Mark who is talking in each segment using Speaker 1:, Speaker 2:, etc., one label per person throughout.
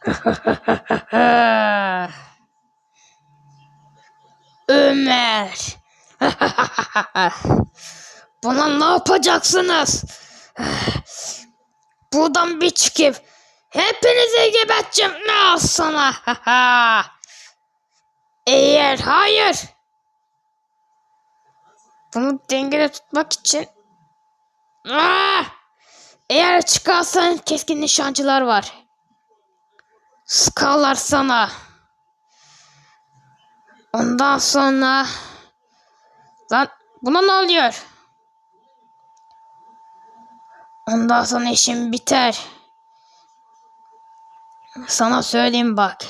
Speaker 1: Ömer. Buna ne yapacaksınız? Buradan bir çıkıp hepinizi geberteceğim. Ne al sana? Eğer hayır. Bunu dengede tutmak için Ah! Eğer çıkarsan keskin nişancılar var. Sıkarlar sana. Ondan sonra... Lan buna ne oluyor? Ondan sonra işim biter. Sana söyleyeyim bak.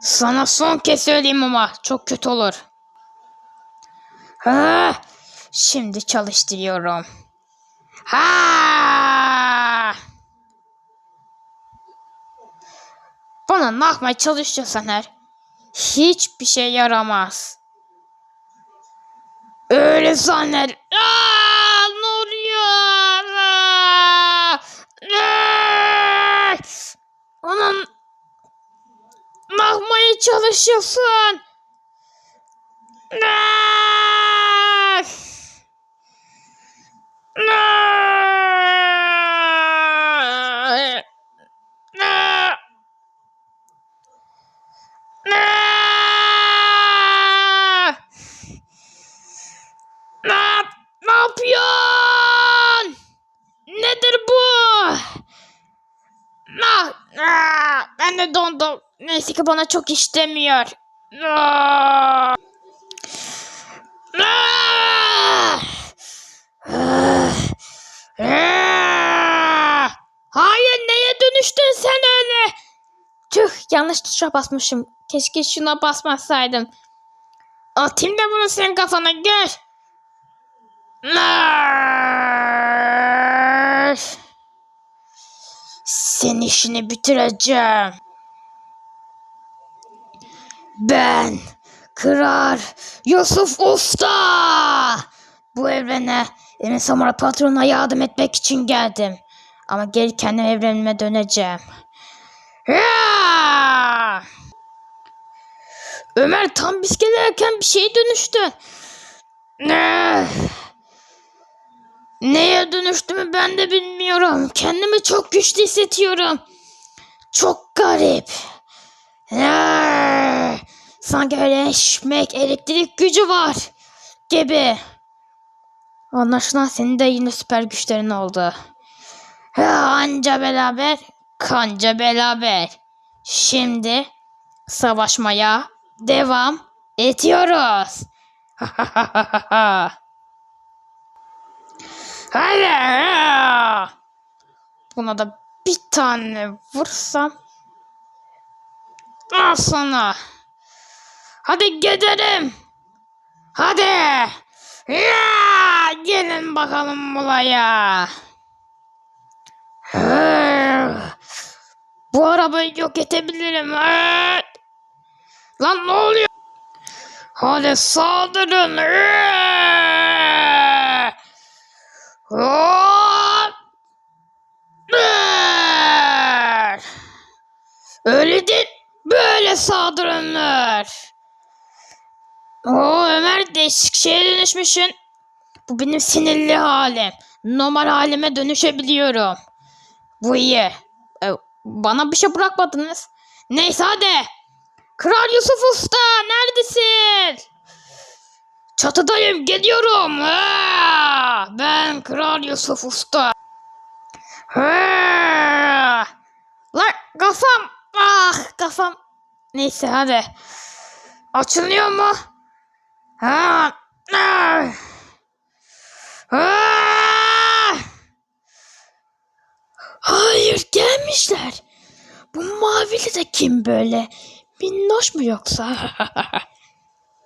Speaker 1: Sana son kez söyleyeyim ama çok kötü olur. Ha, şimdi çalıştırıyorum. Ha! Bana ne yapmaya çalışıyorsan her hiçbir şey yaramaz. Öyle zannet. Aa, ne oluyor? Onun ne yapmaya çalışıyorsun? Aa! Aa! Aa! Ne, yap- ne yapıyorsun? Nedir bu? Ah, ah, ben de dondum. Neyse ki bana çok işlemiyor. Hayır neye dönüştün sen öyle? Tüh yanlış tuşa basmışım. Keşke şuna basmasaydım. Atayım da bunu senin kafana gör. Senin işini bitireceğim. Ben Kırar Yusuf Usta. Bu evrene Emin Samara patrona yardım etmek için geldim. Ama geri kendi evrenime döneceğim. Ya! Ömer tam biz gelirken bir şeye dönüştü. Ne? Neye dönüştüğümü ben de bilmiyorum. Kendimi çok güçlü hissediyorum. Çok garip. Ya! Sanki öyle eşmek, elektrik gücü var gibi. Anlaşılan senin de yine süper güçlerin oldu. Anca beraber, kanca beraber. Şimdi savaşmaya devam ediyoruz. Hadi. Buna da bir tane vursam. Al sana. Hadi gidelim. Hadi. Ya, gelin bakalım buraya. Bu arabayı yok edebilirim. Lan ne oluyor? Hadi saldırın. Öyle değil. Böyle saldırınlar. Oo Ömer değişik şeye dönüşmüşsün. Bu benim sinirli halim. Normal halime dönüşebiliyorum. Bu iyi. Ee, bana bir şey bırakmadınız. Neyse hadi. Kral Yusuf Usta neredesin? Çatıdayım geliyorum. Ha, ben Kral Yusuf Usta. Ha. Lan kafam. Ah kafam. Neyse hadi. Açılıyor mu? Ha. Hayır gelmişler. Bu mavili de kim böyle? Minnoş mu yoksa?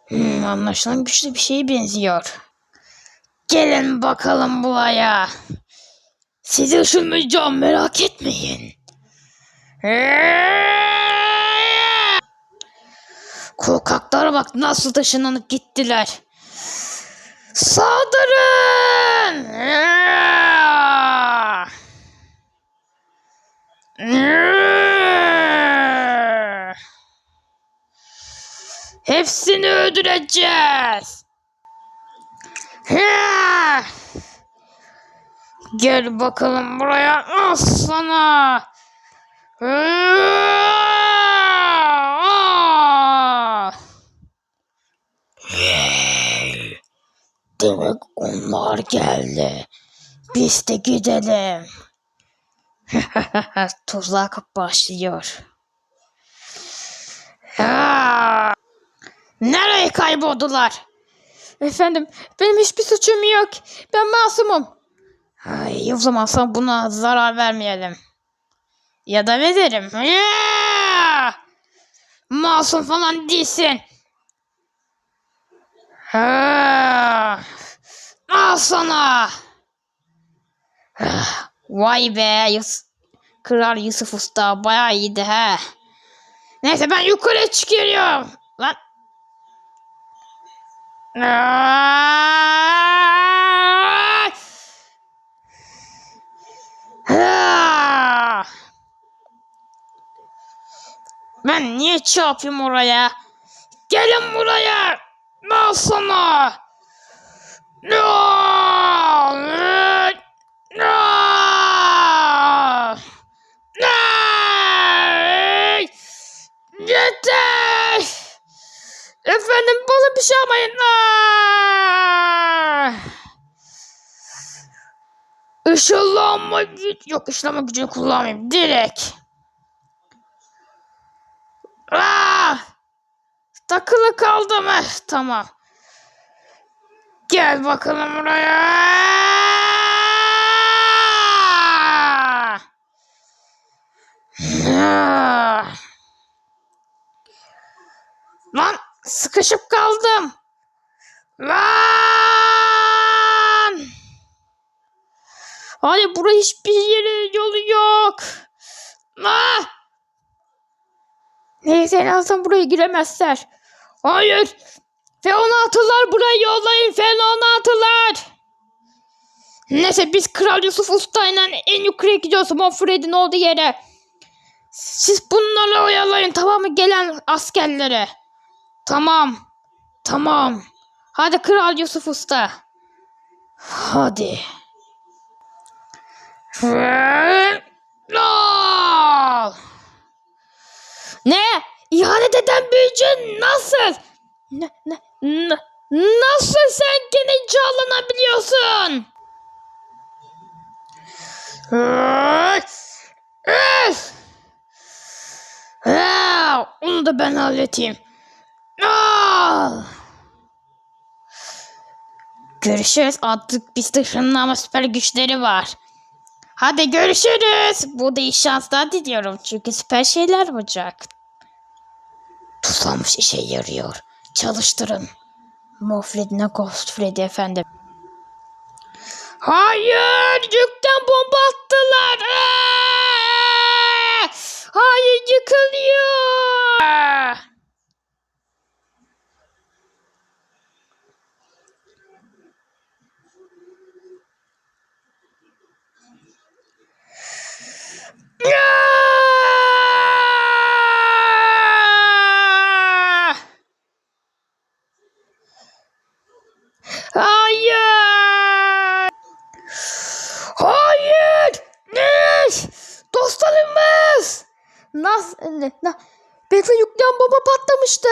Speaker 1: hmm, anlaşılan güçlü bir şeye benziyor. Gelin bakalım buraya. Sizi ışınlayacağım merak etmeyin. Korkaklara bak nasıl taşınanıp gittiler. Saldırın! Hepsini öldüreceğiz. Gel bakalım buraya. Al sana. Demek onlar geldi. Biz de gidelim. Tuzak başlıyor. Ha! Nereye kayboldular? Efendim, benim hiçbir suçum yok. Ben masumum. Ay, o zaman sana buna zarar vermeyelim. Ya da veririm. Ya! Masum falan değilsin. Ha! Al sana. Vay be Yus Kral Yusuf Usta bayağı iyiydi he. Neyse ben yukarı çıkıyorum. Lan. Ben niye çarpayım oraya? Gelin buraya. Al sana. No! No! No! Yeter! Efendim bana bir şey yapmayın. Işınlanma güç. Yok ışınlanma gücünü kullanmayayım. Direkt. Ah! Takılı kaldım. Eh, tamam. Gel bakalım buraya. Lan sıkışıp kaldım. Lan! Hadi buraya hiçbir yere yolu yok. Ah! Neyse en azından buraya giremezler. Hayır. F-16'lar buraya yollayın F-16'lar. Neyse biz Kral Yusuf Usta ile en yukarıya gidiyoruz Monfred'in olduğu yere. Siz bunları oyalayın tamam mı gelen askerlere. Tamam. Tamam. Hadi Kral Yusuf Usta. Hadi. Ne? İhanet eden büyücü nasıl? Ne, ne, ne, nasıl sen gene canlanabiliyorsun? Onu da ben halledeyim. Al! Görüşürüz. Artık biz dışında süper güçleri var. Hadi görüşürüz. Bu da iyi şanslar diliyorum. Çünkü süper şeyler olacak. Tuzlanmış işe yarıyor. Çalıştırın. Mofredine Ghost Freddy efendim. Hayır! Bekle yükleyen baba patlamıştı.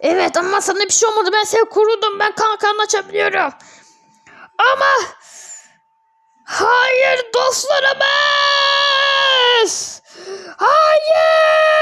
Speaker 1: Evet ama sana bir şey olmadı. Ben seni korudum. Ben kalkanla açabiliyorum. Ama hayır dostlarımız. Hayır.